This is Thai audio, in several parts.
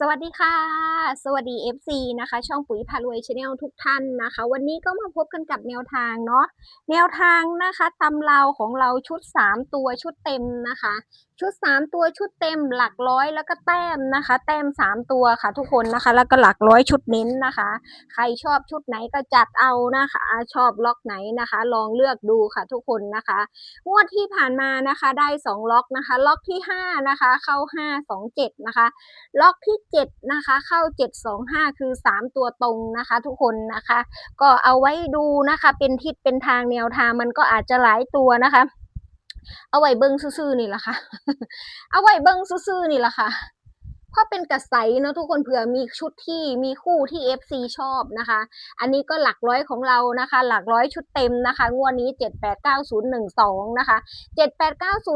สวัสดีค่ะ สวัสดี FC นะคะ ช่องปุ๋ยพารวยชาแนลทุกท่านนะคะ วันนี้ก็มาพบกันกับแนวทางเนาะแนวทางนะคะตำราของเราชุด 3 ตัวชุดเต็มนะคะ ชุด 3 ตัวชุดเต็มหลักร้อยแล้วก็แต้มนะคะ แต้ม 3 ตัวค่ะทุกคนนะคะ แล้วก็หลักร้อยชุดเน้นนะคะ ใครชอบชุดไหนก็จัดเอานะคะ ชอบล็อกไหนนะคะ ลองเลือกดูค่ะทุกคนนะคะงวดที่ผ่านมานะคะได้ 2 ล็อกนะคะ ล็อกที่5นะคะเข้า 5 2 7 นะคะ ล็อกที่7นะคะ เข้า725คือ3ตัวตรงนะคะ ทุกคนนะคะ ก็เอาไว้ดูนะคะ เป็นทิศเป็นทางแนวทางมันก็อาจจะหลายตัวนะคะ เอาไว้เบิ้งซื่อๆนี่แหละค่ะ เอาไว้เบิ้งซื่อๆนี่แหละค่ะ เพราเป็นกระใสเนาะทุกคนเผื่อมีชุดที่มีคู่ที่ FC ชอบนะคะ อันนี้ก็หลักร้อยของเรานะคะ หลักร้อยชุดเต็มนะคะ งวดนี้ 789012 นะคะ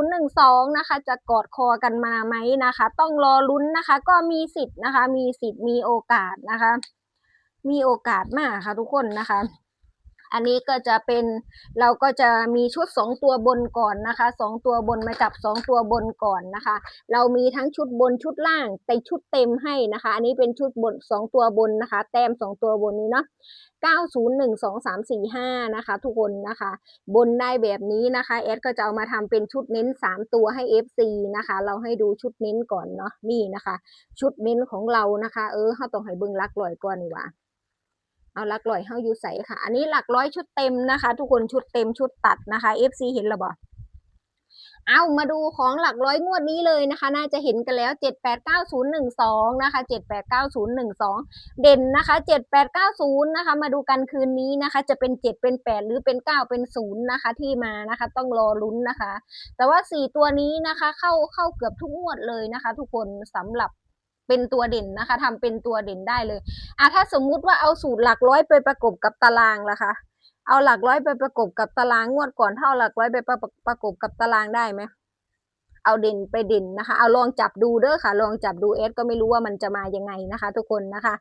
789012 นะคะ จะกอดคอกันมาไหมนะคะ ต้องรอลุ้นนะคะ ก็มีสิทธิ์นะคะ มีสิทธิ์มีโอกาสนะคะ มีโอกาสมากค่ะทุกคนนะคะ อันนี้ก็จะเป็นเราก็จะมีชุด 2 ตัวบนก่อนนะคะ 2 ตัวบนมาจับ 2 ตัวบนก่อนนะคะ เรามีทั้งชุดบนชุดล่างแต่ชุดเต็มให้นะคะ อันนี้เป็นชุดบน 2 ตัวบนนะคะ แต้ม 2 ตัวบนนี้เนาะ901235นะคะ ทุกคนนะคะ บนได้แบบนี้นะคะแอดก็จะเอามาทำเป็นชุดเน้น 3 ตัวให้ FC นะคะ เราให้ดูชุดเน้นก่อนเนาะนี่นะคะ ชุดเน้นของเรานะคะ เออเขาต้องให้เบิ่งลักลอยก่อนนี่ว่า เอาหลักร้อยเฮาอยู่ใส่ค่ะ อันนี้หลักร้อยชุดเต็มนะคะ ทุกคนชุดเต็มชุดตัดนะคะ FC เห็นหรือเปล่าเอามาดูของหลักร้อยงวดนี้เลยนะคะ น่าจะเห็นกันแล้ว 789012 นะคะ 789012 เด่นนะคะ 7890 นะคะ มาดูกันคืนนี้นะคะ จะเป็น 7 เป็น 8 หรือเป็น 9 เป็น 0 นะคะ ที่มานะคะ ต้องรอลุ้นนะคะ แต่ว่า 4 ตัวนี้นะคะ เข้าเข้าเกือบทุกงวดเลยนะคะ ทุกคนสำหรับ เป็นตัวเด่นนะคะทำเป็นตัวเด่นได้เลยอะถ้าสมมุติว่าเอาสูตรหลักร้อยไปประกบกับตารางล่ะคะเอาหลักร้อยไปประกบกับตารางงวดก่อนเท่าหลักร้อยไปประประกบกับตารางได้ไหมเอาเด่นไปเด่นนะคะ เอาลองจับดูเด้อค่ะ ลองจับดูเอสก็ไม่รู้ว่ามันจะมายังไงนะคะ ทุกคนนะคะ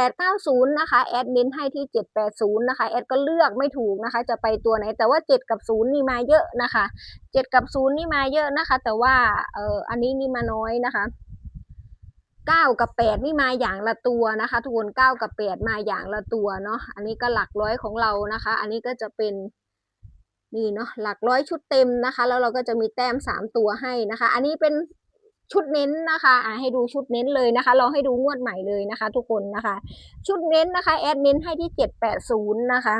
7890นะคะแอดเน้นให้ที่ 780นะคะแอดก็เลือกไม่ถูกนะคะ จะไปตัวไหน แต่ว่า 7 กับ 0 นี่มาเยอะนะคะ 7 กับ 0 นี่มาเยอะนะคะ แต่ว่าเอออันนี้นี่มาน้อยนะคะ เก้ากับแปดนี่มาอย่างละตัวนะคะทุกคนเก้ากับแปดมาอย่างละตัวเนาะอันนี้ก็หลักร้อยของเรานะคะ อันนี้ก็จะเป็นนี่เนาะหลักร้อยชุดเต็มนะคะ แล้วเราก็จะมีแต้มสามตัวให้นะคะ อันนี้เป็นชุดเน้นนะคะอ่าให้ดูชุดเน้นเลยนะคะ เราให้ดูงวดใหม่เลยนะคะ ทุกคนนะคะ ชุดเน้นนะคะแอดเน้นให้ที่เจ็ดแปดศูนย์นะคะ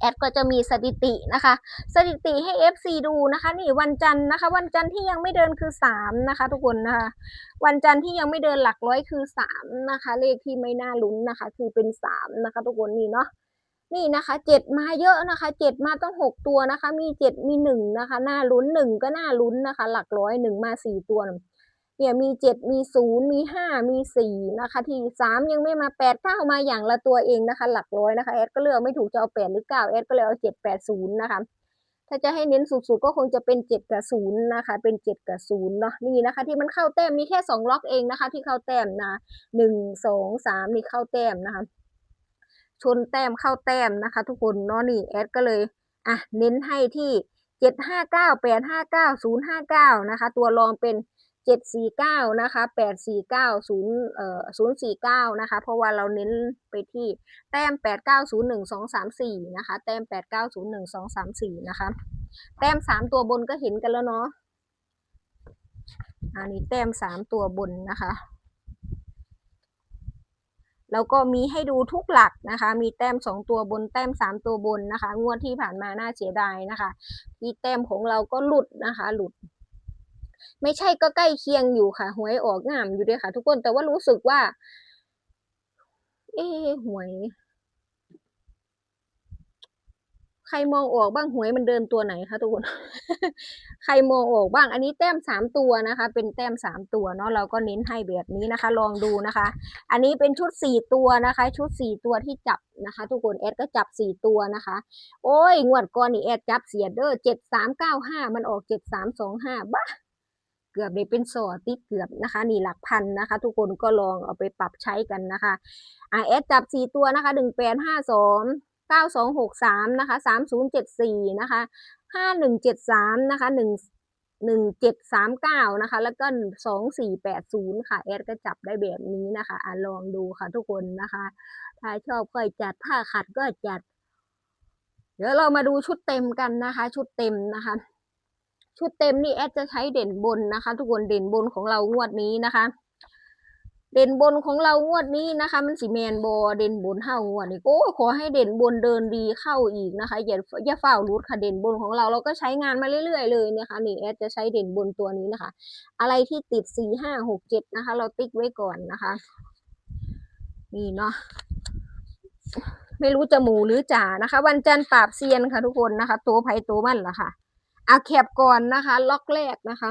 แอดก็จะมีสถิตินะคะ สถิติให้ FC ดูนะคะ นี่วันจันทร์นะคะ วันจันทร์ที่ยังไม่เดินคือสามนะคะ ทุกคนนะคะ วันจันทร์ที่ยังไม่เดินหลักร้อยคือสามนะคะ เลขที่ไม่น่าลุ้นนะคะ คือเป็นสามนะคะ ทุกคนนี่เนาะนี่นะคะเจ็ดมาเยอะนะคะเจ็ดมาต้องหกตัวนะคะ มีเจ็ดมีหนึ่งนะคะน่าลุ้นหนึ่งก็น่าลุ้นนะคะ หลักร้อยหนึ่งมาสี่ตัว เนี่ยมีเจ็ดมีศูนย์มีห้ามีสี่นะคะ ที่สามยังไม่มาแปดเก้ามาอย่างละตัวเองนะคะ หลักร้อยนะคะแอดก็เลือกไม่ถูกจะเอาแปดหรือเก้าแอดก็เลยเอาเจ็ดแปดศูนย์นะคะ ถ้าจะให้เน้นสุดๆก็คงจะเป็นเจ็ดกับศูนย์นะคะ เป็นเจ็ดกับศูนย์เนาะนี่นะคะ ที่มันเข้าแต้มมีแค่สองล็อกเองนะคะ ที่เข้าแต้มนะหนึ่งสองสามนี่เข้าแต้มนะคะ ชนแต้มเข้าแต้มนะคะ ทุกคนเนาะนี่แอดก็เลยอะเน้นให้ที่เจ็ดห้าเก้าแปดห้าเก้าศูนย์ห้าเก้านะคะ ตัวรองเป็น เจ็ดสี่เก้านะคะแปดสี่เก้าศูนย์เอ่อศูนย์สี่เก้านะคะ เพราะว่าเราเน้นไปที่แต้มแปดเก้าศูนย์หนึ่งสองสามสี่นะคะ แต้มแปดเก้าศูนย์หนึ่งสองสามสี่นะคะ แต้มสามตัวบนก็เห็นกันแล้วเนาะ อันนี้แต้มสามตัวบนนะคะ แล้วก็มีให้ดูทุกหลักนะคะ มีแต้มสองตัวบน แต้มสามตัวบนนะคะ งวดที่ผ่านมาน่าเสียดายนะคะ ที่แต้มของเราก็หลุดนะคะ หลุด ไม่ใช่ก็ใกล้เคียงอยู่ค่ะ หวยออกงามอยู่ด้วยค่ะ ทุกคนแต่ว่ารู้สึกว่า เอ๊หวย ใครมองออกบ้างหวยมันเดินตัวไหนคะทุกคน ใครมองออกบ้าง อันนี้แต้มสามตัวนะคะ เป็นแต้มสามตัวเนาะเราก็เน้นให้แบบนี้นะคะ ลองดูนะคะ อันนี้เป็นชุดสี่ตัวนะคะ ชุดสี่ตัวที่จับนะคะ ทุกคนแอดก็จับสี่ตัวนะคะ โอ้ยงวดก่อนนี่แอดจับเสียเด้อเจ็ดสามเก้าห้ามันออกเจ็ดสามสองห้าบ้า เกือบได้เป็นสอติดเกือบนะคะ นี่หลักพันนะคะ ทุกคนก็ลองเอาไปปรับใช้กันนะคะอ่าแอดจับสี่ตัวนะคะหนึ่งแปดห้าสองเก้าสองหกสามนะคะสามศูนย์เจ็ดสี่นะคะห้าหนึ่งเจ็ดสามนะคะหนึ่งหนึ่งเจ็ดสามเก้านะคะ แล้วก็สองสี่แปดศูนย์ค่ะ แอดก็จับได้แบบนี้นะคะอ่ลองดูค่ะทุกคนนะคะ ถ้าชอบก็จัดถ้าขัดก็จัด เดี๋ยวเรามาดูชุดเต็มกันนะคะ ชุดเต็มนะคะ ชุดเต็มนี่แอดจะใช้เด่นบนนะคะ ทุกคนเด่นบนของเรางวดนี้นะคะ เด่นบนของเรางวดนี้นะคะ มันสีแมนบอเด่นบนเท่างวดนี้โอ้ขอให้เด่นบนเดินดีเข้าอีกนะคะอย่าอย่าเฝ้ารุดค่ะเด่นบนของเราเราก็ใช้งานมาเรื่อยๆเลยนะคะนี่แอดจะใช้เด่นบนตัวนี้นะคะ อะไรที่ติดสี่ห้าหกเจ็ดนะคะ เราติ๊กไว้ก่อนนะคะ นี่เนาะไม่รู้จะหมูหรือจ่านะคะ วันจันทร์ปราบเซียนค่ะทุกคนนะคะ ตัวไผ่ตัวมันล่ะค่ะ เอาแคบก่อนนะคะ ล็อกแรกนะคะ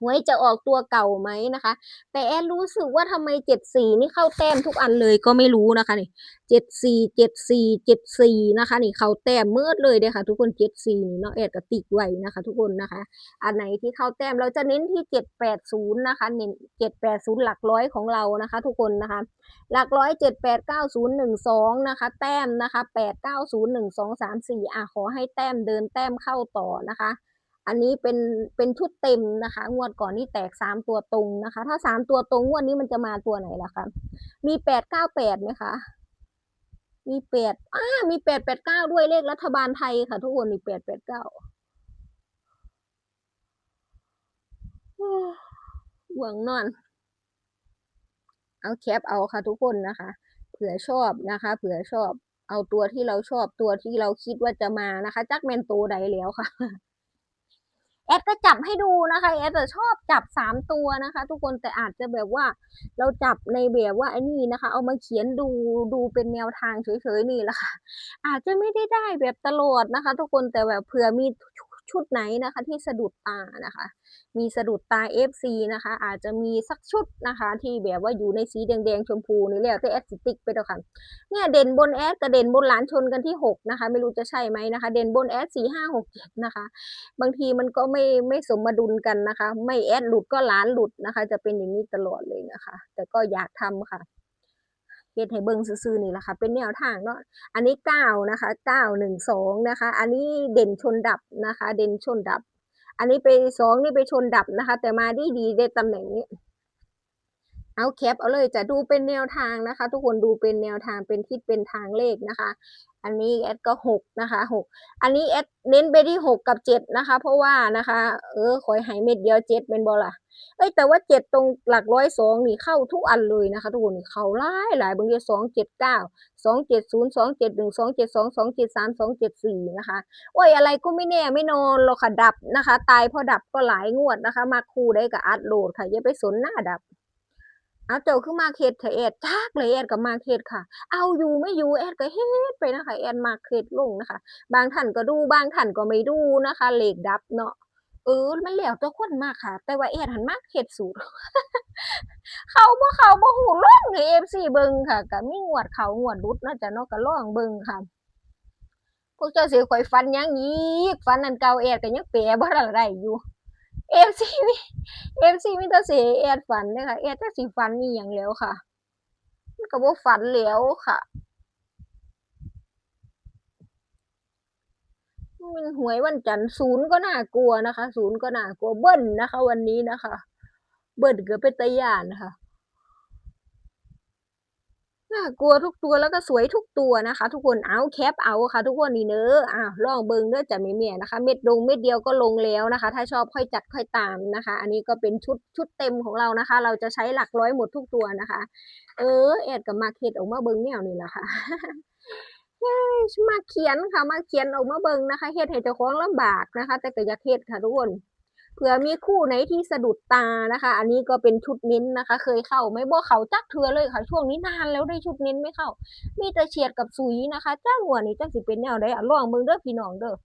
หวยจะออกตัวเก่าไหมนะคะ แต่แอดรู้สึกว่าทำไมเจ็ดสี่นี่เข้าแต้มทุกอันเลยก็ไม่รู้นะคะนี่เจ็ดสี่เจ็ดสี่เจ็ดสี่นะคะนี่เข้าแต้มเมื่อเลยเด้อค่ะ ทุกคนเจ็ดสี่นี่เนาะแอดก็ติกไว้นะคะ ทุกคนนะคะ อันไหนที่เข้าแต้มเราจะเน้นที่เจ็ดแปดศูนย์นะคะเน้นเจ็ดแปดศูนย์หลักร้อยของเรานะคะ ทุกคนนะคะ หลักร้อยเจ็ดแปดเก้าศูนย์หนึ่งสองนะคะ แต้มนะคะแปดเก้าศูนย์หนึ่งสองสามสี่อะขอให้แต้มเดินแต้มเข้าต่อนะคะ อันนี้เป็นเป็นชุดเต็มนะคะ งวดก่อนนี่แตกสามตัวตรงนะคะ ถ้าสามตัวตรงงวดนี้มันจะมาตัวไหนล่ะคะมีแปดเก้าแปดไหมคะมีแปดอ่ามีแปดแปดเก้าด้วยเลขรัฐบาลไทยค่ะ ทุกคนมีแปดแปดเก้าหวังนอน เอาแคปเอาค่ะทุกคนนะคะ เผื่อชอบนะคะ เผื่อชอบ เอาตัวที่เราชอบตัวที่เราคิดว่าจะมานะคะ จักแมนโตใดแล้วค่ะ แอดก็จับให้ดูนะคะแอดจะชอบจับสามตัวนะคะ ทุกคนแต่อาจจะแบบว่าเราจับในแบบว่าไอ้นี่นะคะ เอามาเขียนดูดูเป็นแนวทางเฉยๆนี่แหละค่ะอาจจะไม่ได้ได้แบบตลอดนะคะ ทุกคนแต่แบบเผื่อมีช ชุดไหนนะคะที่สะดุดตานะคะ มีสะดุดตา FC นะคะ อาจจะมีสักชุดนะคะ ที่แบบว่าอยู่ในสีแดงๆชมพูนี่แล้วแต่แอดสติกไปแล้วค่ะเนี่ยเด่นบนแอดกับเด่นบนหลานชนกันที่หกนะคะ ไม่รู้จะใช่ไหมนะคะ เด่นบนแอดสี่ห้าหกเจ็ดนะคะ บางทีมันก็ไม่ไม่สมดุลกันนะคะ ไม่แอดหลุดก็หลานหลุดนะคะ จะเป็นอย่างนี้ตลอดเลยนะคะ แต่ก็อยากทำค่ะ เฮ็ดให้เบิ่งซื่อๆนี่แหละค่ะเป็นแนวทางเนาะอันนี้เก้านะคะเก้าหนึ่งสองนะคะ อันนี้เด่นชนดับนะคะ เด่นชนดับ อันนี้ไปสองนี่ไปชนดับนะคะ แต่มาดีดีได้ตำแหน่งนี้เอาแคปเอาเลยจะดูเป็นแนวทางนะคะ ทุกคนดูเป็นแนวทางเป็นทิศเป็นทางเลขนะคะ อันนี้แอดก็หกนะคะหกอันนี้แอดเน้นไปที่หกกับเจ็ดนะคะ เพราะว่านะคะ เออคอยหายเม็ดเดียวเจ็ดเป็นบอล่ะเอ้ยแต่ว่าเจ็ดตรงหลักร้อยสองนี่เข้าทุกอันเลยนะคะ ทุกคนเข้าหลายหลายบางทีสองเจ็ดเก้าสองเจ็ดศูนย์สองเจ็ดหนึ่งสองเจ็ดสองสองเจ็ดสามสองเจ็ดสี่นะคะโอ้ยอะไรก็ไม่แน่ไม่นอนหรอกค่ะดับนะคะ ตายพราะดับก็หลายงวดนะคะ มาคู่ได้กับอัดโหลดค่ะอย่าไปสนหน้าดับ เอาเจ้าคือมาเฮ็ดเถอแอดจักเลยแอดก็มาเฮ็ดค่ะ เอาอยู่ไม่อยู่แอดก็เฮ็ดไปนะคะ แอดมาเฮ็ดลงนะคะ บางท่านก็ดูบางท่านก็ไม่ดูนะคะเลขดับเนาะเออมันแล้วแต่คนมากค่ะ แต่ว่าแอดหันมาเฮ็ดสูตรเขาบ่เขาบ่ฮู้ลงให้ FC เบิ่งค่ะก็มีงวดเขางวดหลุดเนาะจ้ะเนาะก็ลองเบิ่งค่ะพวกเจ้าสิข่อยฝันยังอีกฝันอันเก่าแอดก็ยังแปลบ่ได้อยู่ FC มี FC มีแต่สิให้แอดฝันเลยค่ะแอดจักสิฝันมีอย่างแล้วค่ะมันก็บ่ฝันแล้วค่ะมันหวยวันจันทร์ศูนย์ก็น่ากลัวนะคะ ศูนย์ก็น่ากลัวเบิ้ลนะคะ วันนี้นะคะ เบิ้ลก็เป็นตะยานะค่ะ น่ากลัวทุกตัวแล้วก็สวยทุกตัวนะคะ ทุกคนเอาแคปเอาค่ะ ทุกคนนี่เนอะอ่าลองเบิงเด้อจ้ะแม่ๆนะคะ เม็ดลงเม็ดเดียวก็ลงแล้วนะคะ ถ้าชอบค่อยจัดค่อยตามนะคะ อันนี้ก็เป็นชุดชุดเต็มของเรานะคะ เราจะใช้หลักร้อยหมดทุกตัวนะคะ เออแอดกับมาเฮ็ดออกมาเบิงแนวนี่แหละค่ะเฮ้ยมาเขียนค่ะมาเขียนออกมาเบิงนะคะเฮ็ดให้เจ้าของลำบากนะคะ แต่ก็อยากเฮ็ดค่ะทุกคน เผื่อมีคู่ไหนที่สะดุดตานะคะ อันนี้ก็เป็นชุดเน้นนะคะ เคยเข้าไหม่บ่เขาจักเทือเลยค่ะ ช่วงนี้นานแล้วได้ชุดเน้นไม่เข้า มีแต่เฉียดกับสุยนะคะจ้าหัวนี่จักสิเป็นแนวใดอะลองเบิ่งเด้อพี่น้องเด้อ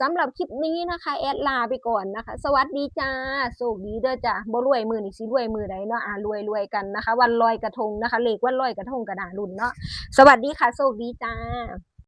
สำหรับคลิปนี้นะคะ แอดลาไปก่อนนะคะ สวัสดีจ้าโชคดีเด้อจ้าบ่รวยมือนี่สิรวยมือใดเนาะอ่ารวยรวยกันนะคะ วันลอยกระทงนะคะเลขวันลอยกระทงกระดารุ่นเนาะสวัสดีค่ะโชคดีจ้า